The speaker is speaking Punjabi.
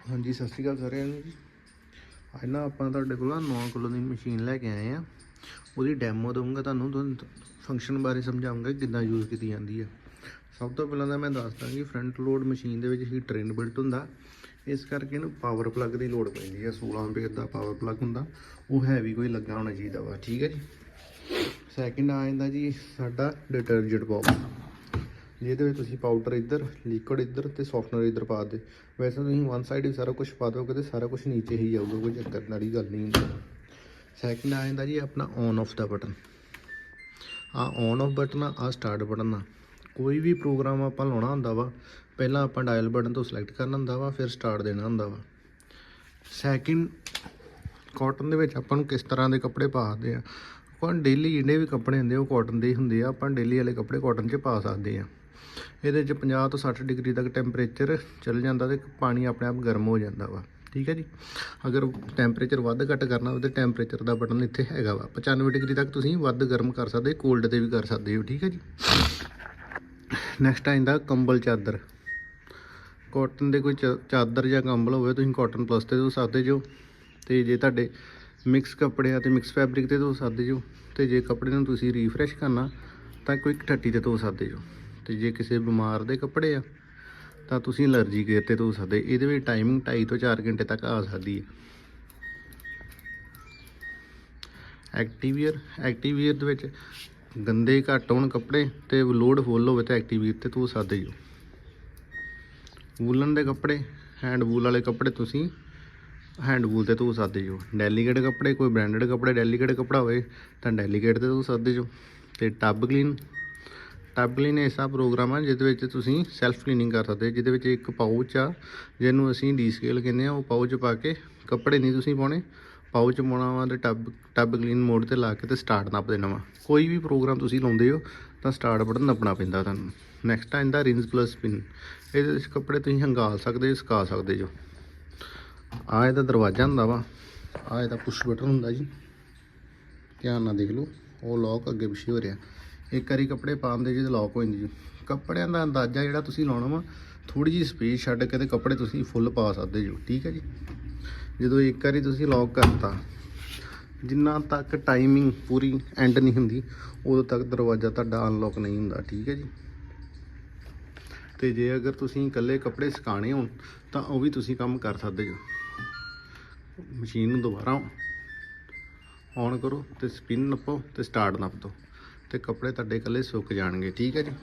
ਹਾਂਜੀ, ਸਤਿ ਸ਼੍ਰੀ ਅਕਾਲ ਸਾਰਿਆਂ ਨੂੰ ਜੀ। ਅੱਜ ਨਾ ਆਪਾਂ ਤੁਹਾਡੇ ਕੋਲ 9 ਕਿਲੋ ਦੀ ਮਸ਼ੀਨ ਲੈ ਕੇ ਆਏ ਆ। ਉਹਦੀ ਡੈਮੋ ਦਊਂਗਾ, ਤੁਹਾਨੂੰ ਤੁਹਾਨੂੰ ਫੰਕਸ਼ਨ ਬਾਰੇ ਸਮਝਾਉਂਗਾ ਕਿੱਦਾਂ ਯੂਜ਼ ਕੀਤੀ ਜਾਂਦੀ ਹੈ ਸਭ ਤੋਂ ਪਹਿਲਾਂ ਤਾਂ ਮੈਂ ਦੱਸਦਾ ਕਿ ਫਰੰਟ ਲੋਡ ਮਸ਼ੀਨ ਦੇ ਵਿੱਚ ਹੀ ਹੀਟਰ ਬਿਲਟ ਹੁੰਦਾ। ਇਸ ਕਰਕੇ ਇਹਨੂੰ ਪਾਵਰ ਪਲੱਗ ਦੀ ਲੋੜ ਪੈਂਦੀ ਆ। 16 ਐਂਪੀਅਰ ਦਾ ਪਾਵਰ ਪਲੱਗ ਹੁੰਦਾ। ਉਹ ਹੈਵੀ ਕੋਈ ਲੱਗਾ ਹੋਣਾ ਚਾਹੀਦਾ ਵਾ, ਠੀਕ ਹੈ ਜੀ। ਸੈਕਿੰਡ ਆ ਜਾਂਦਾ ਜੀ ਸਾਡਾ ਡਿਟਰਜੈਂਟ ਬਾਕਸ ਜਿਹਦੇ ਵਿੱਚ ਤੁਸੀਂ ਪਾਊਡਰ ਇੱਧਰ ਲਿਕੁਇਡ ਇੱਧਰ ਤੇ ਸੌਫਟਨਰ ਇੱਧਰ ਪਾ ਦੇ ਵੈਸੇ ਤੁਸੀਂ ਵਨ ਸਾਈਡ ਹੀ ਸਾਰਾ ਕੁਝ ਪਾ ਦੋਗੇ ਤੇ ਸਾਰਾ ਕੁਝ ਨੀਚੇ ਹੀ ਜਾਊਗਾ, ਕੋਈ ਚੱਕਰ ਵਾਲੀ ਗੱਲ ਨਹੀਂ ਹੁੰਦੀ। ਸੈਕਿੰਡ ਆ ਜਾਂਦਾ ਜੀ ਆਪਣਾ ਔਨ ਆਫ ਦਾ ਬਟਨ ਆ ਔਨ ਆਫ ਬਟਨ ਆ, ਆਹ ਸਟਾਰਟ ਬਟਨ ਆ। ਕੋਈ ਵੀ ਪ੍ਰੋਗਰਾਮ ਆਪਾਂ ਲਾਉਣਾ ਹੁੰਦਾ ਵਾ, ਪਹਿਲਾਂ ਆਪਾਂ ਡਾਇਲ ਬਟਨ ਤੋਂ ਸਿਲੈਕਟ ਕਰਨਾ ਹੁੰਦਾ ਵਾ, ਫਿਰ ਸਟਾਰਟ ਦੇਣਾ ਹੁੰਦਾ ਵਾ। ਸੈਕਿੰਡ ਕਾਟਨ ਦੇ ਵਿੱਚ ਆਪਾਂ ਨੂੰ ਕਿਸ ਤਰ੍ਹਾਂ ਦੇ ਕੱਪੜੇ ਪਾਉਂਦੇ ਆ? ਆਪਾਂ ਡੇਲੀ ਜਿਹੜੇ ਵੀ ਕੱਪੜੇ ਹੁੰਦੇ ਆ, ਉਹ ਕਾਟਨ ਦੇ ਹੀ ਹੁੰਦੇ ਆ। ਆਪਾਂ ਡੇਲੀ ਵਾਲੇ ਕੱਪੜੇ ਕਾਟਨ 'ਚ ਪਾ ਸਕਦੇ ਆ। ਇਹਦੇ 'ਚ 50 ਤੋਂ 60 ਡਿਗਰੀ ਤੱਕ ਟੈਂਪਰੇਚਰ ਚੱਲ ਜਾਂਦਾ ਤੇ ਪਾਣੀ ਆਪਣੇ ਆਪ ਗਰਮ ਹੋ ਜਾਂਦਾ ਵਾ। ਠੀਕ ਹੈ ਜੀ? ਅਗਰ ਟੈਂਪਰੇਚਰ ਵੱਧ ਘੱਟ ਕਰਨਾ ਹੋਵੇ ਤੇ ਟੈਂਪਰੇਚਰ ਦਾ ਬਟਨ ਇੱਥੇ ਹੈਗਾ ਵਾ। 95 ਡਿਗਰੀ ਤੱਕ ਤੁਸੀਂ ਵੱਧ ਗਰਮ ਕਰ ਸਕਦੇ ਕੋਲਡ ਤੇ ਵੀ ਕਰ ਸਕਦੇ ਹੋ। ਠੀਕ ਹੈ ਜੀ? ਨੈਕਸਟ ਆਇੰਦਾ ਕੰਬਲ ਚਾਦਰ। ਕਾਟਨ ਦੇ ਕੋਈ ਚ- ਚਾਦਰ ਜਾਂ ਕੰਬਲ ਹੋਵੇ, ਤੁਸੀਂ ਕਾਟਨ ਪਲੱਸ ਤੇ ਧੋ ਸਕਦੇ ਜੋ। ਤੇ ਜੇ ਤੁਹਾਡੇ ਮਿਕਸ ਕੱਪੜੇ ਆ ਤੇ ਮਿਕਸ ਫੈਬਰਿਕ ਤੇ ਧੋ ਸਕਦੇ ਜੋ। ਤੇ ਜੇ ਕੱਪੜੇ ਨੂੰ ਤੁਸੀਂ ਰੀਫਰੈਸ਼ ਕਰਨਾ, ਤਾਂ ਕੁਇਕ 30 ਤੇ ਧੋ ਸਕਦੇ ਜੋ। ਤੇ ਜੇ ਕਿਸੇ ਬਿਮਾਰ ਦੇ ਕੱਪੜੇ ਆ, ਤਾਂ ਤੁਸੀਂ ਅਲਰਜੀ ਕੇਅਰ ਤੇ ਧੋ ਸਕਦੇ। ਇਹਦੇ ਵਿੱਚ ਟਾਈਮਿੰਗ 2.5 ਤੋਂ 4 ਘੰਟੇ ਤੱਕ ਆ ਸਕਦੀ ਹੈ। ਐਕਟੀਵੀਅਰ ਐਕਟੀਵੀਅਰ ਦੇ ਵਿੱਚ ਗੰਦੇ ਘੱਟ ਹੋਣ ਕੱਪੜੇ ਤੇ ਲੋਡ ਫੁੱਲ ਹੋਵੇ ਤਾਂ ਐਕਟੀਵੀਅਰ ਤੇ ਧੋ ਸਕਦੇ ਜੋ ਵੂਲਨ ਦੇ ਕੱਪੜੇ ਹੈਂਡ ਵੂਲ ਵਾਲੇ ਕੱਪੜੇ ਤੁਸੀਂ ਹੈਂਡ ਵੂਲ ਤੇ ਧੋ ਸਕਦੇ ਜੋ ਡੈਲੀਕੇਟ ਕੱਪੜੇ, ਕੋਈ ਬ੍ਰਾਂਡਡ ਕੱਪੜੇ ਡੈਲੀਕੇਟ ਕੱਪੜਾ ਹੋਵੇ ਤਾਂ ਡੈਲੀਕੇਟ ਤੇ ਧੋ ਸਕਦੇ ਜੋ ਤੇ ਟੱਬ ਕਲੀਨ ਟੱਬ ਕਲੀਨ ਐਸਾ ਪ੍ਰੋਗਰਾਮ ਆ ਜਿਹਦੇ ਵਿੱਚ ਤੁਸੀਂ ਸੈਲਫ ਕਲੀਨਿੰਗ ਕਰ ਸਕਦੇ ਜਿਹਦੇ ਵਿੱਚ ਇੱਕ ਪਾਊਚ ਆ, ਜਿਹਨੂੰ ਅਸੀਂ ਡੀ ਸਕੇਲ ਕਹਿੰਦੇ ਆ, ਉਹ ਪਾਊਚ ਪਾ ਕੇ ਕੱਪੜੇ ਨਹੀਂ ਤੁਸੀਂ ਪਾਉਣੇ ਪਾਊਚ ਪਾਉਣਾ ਵਾ ਤੇ ਟੱਬ ਟੱਬ ਕਲੀਨ ਮੋਡ ਤੇ ਲਾ ਕੇ ਤੇ ਸਟਾਰਟ ਨੱਪ ਦੇਣਾ ਵਾ ਕੋਈ ਵੀ ਪ੍ਰੋਗਰਾਮ ਤੁਸੀਂ ਲਾਉਂਦੇ ਹੋ, ਤਾਂ ਸਟਾਰਟ ਬਟਨ ਨੱਪਣਾ ਪੈਂਦਾ ਤੁਹਾਨੂੰ। ਨੈਕਸਟ ਆ ਇਹਦਾ ਰਿੰਸ ਪਲੱਸ ਸਪਿਨ ਇਹਦੇ ਵਿੱਚ ਕੱਪੜੇ ਤੁਸੀਂ ਹੰਗਾਲ ਸਕਦੇ ਸੁਕਾ ਸਕਦੇ ਜੋ ਆ ਇਹਦਾ ਦਰਵਾਜ਼ਾ ਹੁੰਦਾ ਵਾ, ਆ ਇਹਦਾ ਪੁਸ਼ ਬਟਨ ਹੁੰਦਾ ਜੀ। ਧਿਆਨ ਨਾਲ ਦੇਖ ਲਓ, ਉਹ ਲੌਕ ਅੱਗੇ ਪਿੱਛੇ ਹੋ ਰਿਹਾ। ਇੱਕ ਵਾਰੀ ਕੱਪੜੇ ਪਾਉਣ ਦੇ ਜਿਹਦੇ ਲੌਕ ਹੋ ਜਾਂਦੀ ਜੀ ਕੱਪੜਿਆਂ ਦਾ ਅੰਦਾਜ਼ਾ ਜਿਹੜਾ ਤੁਸੀਂ ਲਾਉਣਾ ਵਾ ਥੋੜੀ ਜਿਹੀ ਸਪੇਸ ਛੱਡ ਕੇ ਤੇ ਕੱਪੜੇ ਤੁਸੀਂ ਫੁੱਲ ਪਾ ਸਕਦੇ ਜੋ, ਠੀਕ ਹੈ ਜੀ? ਜਦੋਂ ਇੱਕ ਵਾਰੀ ਤੁਸੀਂ ਲੌਕ ਕਰਤਾ, ਜਿੰਨਾ ਤੱਕ ਟਾਈਮਿੰਗ ਪੂਰੀ ਐਂਡ ਨਹੀਂ ਹੁੰਦੀ, ਉਦੋਂ ਤੱਕ ਦਰਵਾਜ਼ਾ ਤੁਹਾਡਾ ਅਨਲੌਕ ਨਹੀਂ ਹੁੰਦਾ, ਠੀਕ ਹੈ ਜੀ? ਤੇ ਜੇ ਅਗਰ ਤੁਸੀਂ ਇਕੱਲੇ ਕੱਪੜੇ ਸੁਕਾਣੇ ਹੋਣ, ਤਾਂ ਉਹ ਵੀ ਤੁਸੀਂ ਕੰਮ ਕਰ ਸਕਦੇ ਹੋ ਮਸ਼ੀਨ ਨੂੰ ਦੁਬਾਰਾ ਔਨ ਕਰੋ ਤੇ ਸਪਿਨ ਨੱਪੋ ਤੇ ਸਟਾਰਟ ਨੱਪ ਦਿਓ ਤੇ ਕੱਪੜੇ ਤੁਹਾਡੇ ਇਕੱਲੇ ਸੁੱਕ ਜਾਣਗੇ ਠੀਕ ਹੈ ਜੀ?